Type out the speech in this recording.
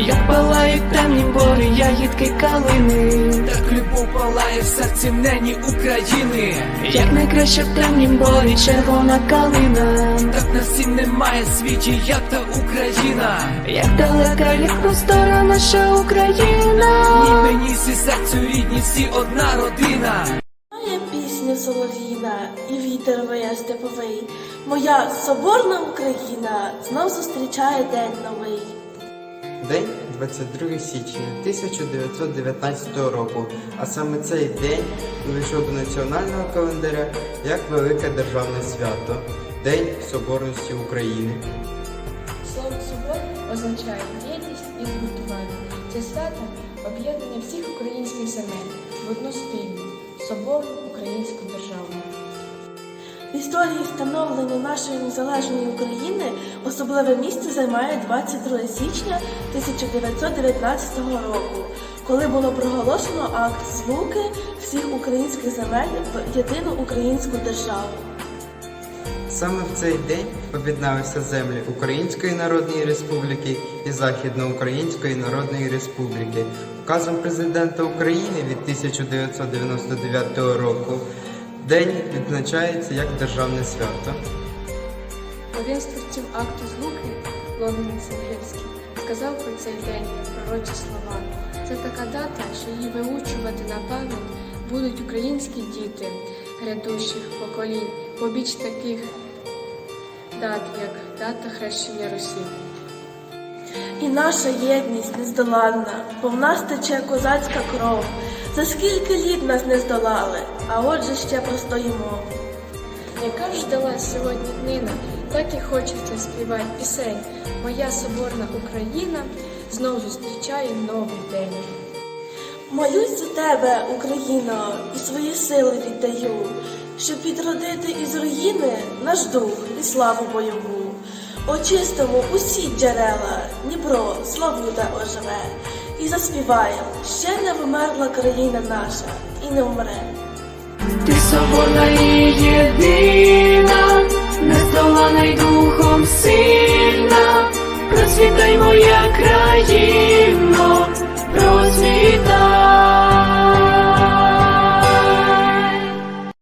як палають темні бори, ягідки калини, Так любов палає в серці нені України. як найкраще в темнім борі червона калина, Так на всім немає світі, як та Україна. як далека, як простора наша Україна. Ні мені всі серцю рідні, всі одна родина. Моя пісня солов'їна і вітер веє степовий. Моя соборна Україна знов зустрічає день новий. День 22 січня 1919 року, а саме цей день увійшов до національного календаря як велике державне свято День Соборності України. Слово собор означає єдність і згуртування. Це свято об'єднання всіх українських земель в одну спільну соборну українську державу. Історії встановлення нашої незалежної України особливе місце займає 22 січня 1919 року, коли було проголошено акт злуки всіх українських земель в єдину українську державу. Саме в цей день об'єдналися землі Української Народної Республіки і Західноукраїнської Народної Республіки. Указом президента України від 1999 року день відзначається як державне свято. Один з творців акту злуки, Логін Сергельський, сказав про цей день пророчі слова. Це така дата, що її виучувати на пам'ять будуть українські діти грядущих поколінь, побіч таких дат, як дата хрещення Русі. І наша єдність нездоланна, бо в нас тече козацька кров. За скільки літ нас не здолали, а отже ще простоїмо. Яка ж дала сьогодні днина, так і хочеться співати пісень. Моя соборна Україна знов зустрічає новий день. Молюсь за тебе, Україно, і свої сили віддаю, щоб відродити із руїни наш дух і славу бойову. Очистимо усі джерела, Дніпро, Славута оживе, і заспіваєм, ще не вмерла країна наша, і не вмре. Ти соборна і єдина, нездолана й духом сильна, процвітай моя країно,